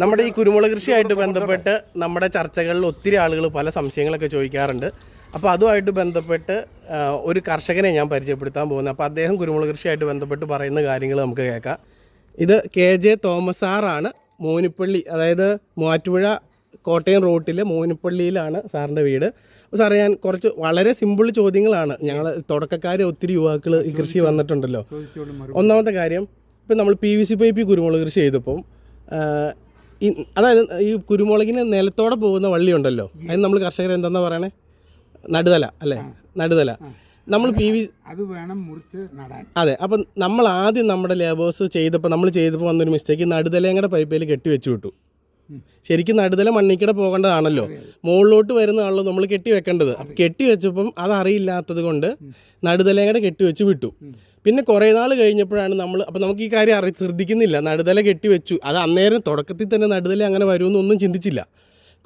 നമ്മുടെ ഈ കുരുമുളക് കൃഷിയായിട്ട് ബന്ധപ്പെട്ട് നമ്മുടെ ചർച്ചകളിൽ ഒത്തിരി ആളുകൾ പല സംശയങ്ങളൊക്കെ ചോദിക്കാറുണ്ട്. അപ്പോൾ അതുമായിട്ട് ബന്ധപ്പെട്ട് ഒരു കർഷകനെ ഞാൻ പരിചയപ്പെടുത്താൻ പോകുന്നത്. അപ്പോൾ അദ്ദേഹം കുരുമുളക് കൃഷിയായിട്ട് ബന്ധപ്പെട്ട് പറയുന്ന കാര്യങ്ങൾ നമുക്ക് കേൾക്കാം. ഇത് കെ ജെ തോമസ് സാറാണ് മോനിപ്പള്ളി അതായത് മൂവാറ്റുപുഴ കോട്ടയം റോട്ടിൽ മോനിപ്പള്ളിയിലാണ് സാറിന്റെ വീട്. അപ്പോൾ സാറേ ഞാൻ കുറച്ച് വളരെ സിമ്പിൾ ചോദ്യങ്ങളാണ്. ഞങ്ങൾ തുടക്കക്കാർ ഒത്തിരി യുവാക്കൾ ഈ കൃഷി വന്നിട്ടുണ്ടല്ലോ. ഒന്നാമത്തെ കാര്യം ഇപ്പം നമ്മൾ പി വി സി പൈപ്പ് കുരുമുളക് കൃഷി ചെയ്തപ്പം ഈ അതായത് ഈ കുരുമുളകിന് നിലത്തോടെ പോകുന്ന വള്ളി ഉണ്ടല്ലോ അതിന് നമ്മൾ കർഷകർ എന്താ പറയണേ? നടുതല അല്ലേ? നടുതല. നമ്മൾ പി വി അത് വേണം മുറിച്ച് നടാൻ. അതെ അപ്പം നമ്മൾ ആദ്യം നമ്മുടെ ലേബേഴ്സ് ചെയ്തപ്പോൾ നമ്മൾ ചെയ്തപ്പോൾ വന്നൊരു മിസ്റ്റേക്ക് നടുതലയുടെ പൈപ്പിൽ കെട്ടി വെച്ച് വിട്ടു. ശരിക്കും നടുതല മണ്ണിക്കടെ പോകേണ്ടതാണല്ലോ. മുകളിലോട്ട് വരുന്നതാണല്ലോ നമ്മൾ കെട്ടി വെക്കേണ്ടത്. കെട്ടി വെച്ചപ്പം അതറിയില്ലാത്തത് കൊണ്ട് നടുതലയുടെ കെട്ടി വെച്ച് വിട്ടു. പിന്നെ കുറേ നാൾ കഴിഞ്ഞപ്പോഴാണ് നമ്മൾ അപ്പോൾ നമുക്ക് ഈ കാര്യം അറി ശ്രദ്ധിക്കുന്നില്ല. നടുതല കെട്ടി വെച്ചു. അത് അന്നേരം തുടക്കത്തിൽ തന്നെ നടുതല അങ്ങനെ വരുമെന്നൊന്നും ചിന്തിച്ചില്ല.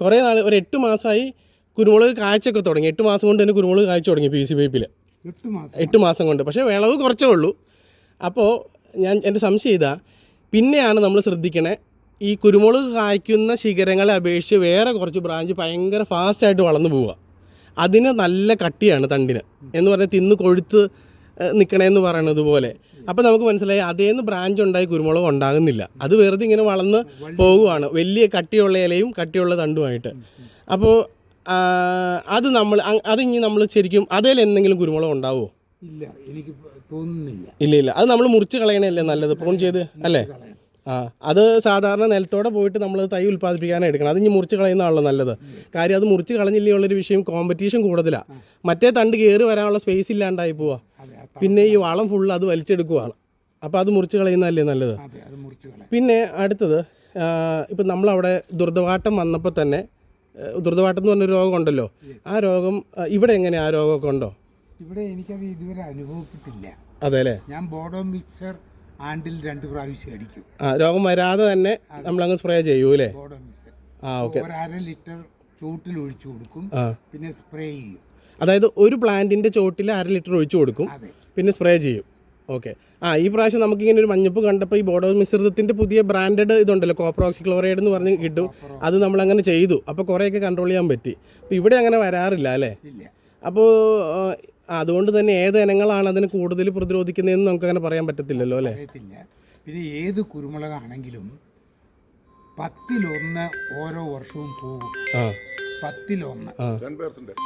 കുറേ നാൾ ഒരു എട്ട് മാസമായി കുരുമുളക് കാഴ്ചയൊക്കെ തുടങ്ങി. എട്ട് മാസം കൊണ്ട് തന്നെ കുരുമുളക് കാഴ്ച തുടങ്ങി പി സി പൈപ്പിൽ എട്ട് മാസം. എട്ട് മാസം കൊണ്ട്. പക്ഷേ വിളവ് കുറച്ചേ ഉള്ളൂ. അപ്പോൾ ഞാൻ എന്റെ സംശയം ഇതാ. പിന്നെയാണ് നമ്മൾ ശ്രദ്ധിക്കണേ ഈ കുരുമുളക് കായ്ക്കുന്ന ശിഖരങ്ങളെ അപേക്ഷിച്ച് വേറെ കുറച്ച് ബ്രാഞ്ച് ഭയങ്കര ഫാസ്റ്റായിട്ട് വളർന്നു പോവുക. അതിന് നല്ല കട്ടിയാണ് തണ്ടിന്. എന്ന് പറഞ്ഞാൽ തിന്ന് കൊഴുത്ത് നിൽക്കണേന്ന് പറയണത് പോലെ. അപ്പോൾ നമുക്ക് മനസ്സിലായി അതേന്ന് ബ്രാഞ്ച് ഉണ്ടായി കുരുമുളക് ഉണ്ടാകുന്നില്ല. അത് വെറുതെ ഇങ്ങനെ വളർന്ന് പോകുവാണ്. വലിയ കട്ടിയുള്ള ഇലയും കട്ടിയുള്ള തണ്ടുമായിട്ട്. അപ്പോൾ അത് നമ്മൾ അത് അതിനി നമ്മൾ ശരിക്കും അതേൽ എന്തെങ്കിലും കുരുമുളക് ഉണ്ടാവുമോ ഇല്ല എനിക്ക് തോന്നുന്നില്ല. ഇല്ല ഇല്ല. അത് നമ്മൾ മുറിച്ച് കളയണല്ലേ നല്ലത്? പ്രൂൺ ചെയ്ത് അല്ലേ? ആ അത് സാധാരണ നിലത്തോടെ പോയിട്ട് നമ്മൾ തൈ ഉൽപ്പാദിപ്പിക്കാനാണ് എടുക്കണം അത് ഇനി മുറിച്ച് കളയുന്നതാണല്ലോ നല്ലത്. കാര്യം അത് മുറിച്ച് കളഞ്ഞില്ലേ ഉള്ളൊരു വിഷയം കോമ്പറ്റീഷൻ കൂടുതലാണ് മറ്റേ തണ്ട് കയറി വരാനുള്ള സ്പേസ് ഇല്ലാണ്ടായി പോവാ. പിന്നെ ഈ വളം ഫുൾ അത് വലിച്ചെടുക്കുവാണ്. അപ്പോൾ അത് മുറിച്ച് കളയുന്നതല്ലേ നല്ലത്? അതെ അത് മുറിച്ച് കളയാം. പിന്നെ അടുത്തത് ഇപ്പം നമ്മളവിടെ ദുർദവാട്ടം വന്നപ്പോൾ തന്നെ ദുർദവാട്ടം എന്ന് പറഞ്ഞൊരു രോഗം ഉണ്ടല്ലോ? ആ രോഗം ഇവിടെ എങ്ങനെ ആ രോഗമൊക്കെ ഉണ്ടോ? ഇവിടെ എനിക്കത് ഇതുവരെ അനുഭവപ്പെട്ടില്ല. അതെ അല്ലേ? ഞാൻ ബോഡോ മിക്സർ ആണ്ടിൽ രണ്ട് പ്രാവശ്യം അടിക്കും. ആ രോഗം വരാതെ തന്നെ നമ്മൾ അങ്ങ് സ്പ്രേ ചെയ്യൂ അല്ലേ? ബോഡോ മിക്സർ. ആ ഓക്കെ. ഒരു അര ലിറ്റർ ചൂട്ടിൽ ഒഴിച്ചു കൊടുക്കും. പിന്നെ സ്പ്രേ ചെയ്യും. അതായത് ഒരു പ്ലാന്റിന്റെ ചോട്ടിൽ അര ലിറ്റർ ഒഴിച്ചു കൊടുക്കും. പിന്നെ സ്പ്രേ ചെയ്യും. ഓക്കെ. ആ ഈ പ്രാവശ്യം നമുക്ക് ഇങ്ങനെ ഒരു മഞ്ഞപ്പ് കണ്ടപ്പോൾ ഈ ബോഡോ മിശ്രിതത്തിന്റെ പുതിയ ബ്രാൻഡഡ് ഇതുണ്ടല്ലോ കോപ്രോക്സി ക്ലോറൈഡ് എന്ന് പറഞ്ഞ് കിട്ടും. അത് നമ്മൾ അങ്ങനെ ചെയ്തു. അപ്പോൾ കുറേയൊക്കെ കൺട്രോൾ ചെയ്യാൻ പറ്റി. അപ്പോൾ ഇവിടെ അങ്ങനെ വരാറില്ല അല്ലേ? അപ്പോൾ അതുകൊണ്ട് തന്നെ ഏത് ഇനങ്ങളാണ് അതിന് കൂടുതൽ പ്രതിരോധിക്കുന്നതെന്ന് നമുക്ക് അങ്ങനെ പറയാൻ പറ്റത്തില്ലല്ലോ അല്ലേ? പിന്നെ ഏത് കുരുമുളകാണെങ്കിലും പത്തിലൊന്ന് ഓരോ വർഷവും പോകും. പത്തിലൊന്ന്.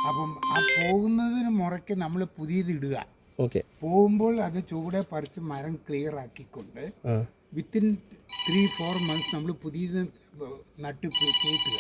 അപ്പം ആ പോകുന്നതിന് മുറയ്ക്ക് നമ്മൾ പുതിയത് ഇടുക. ഓക്കെ. പോകുമ്പോൾ അത് ചൂടെ പറിച്ച് മരം ക്ലിയർ ആക്കിക്കൊണ്ട് വിത്തിൻ ത്രീ ഫോർ മന്ത്സ് നമ്മൾ പുതിയത് നട്ട് കയറ്റുക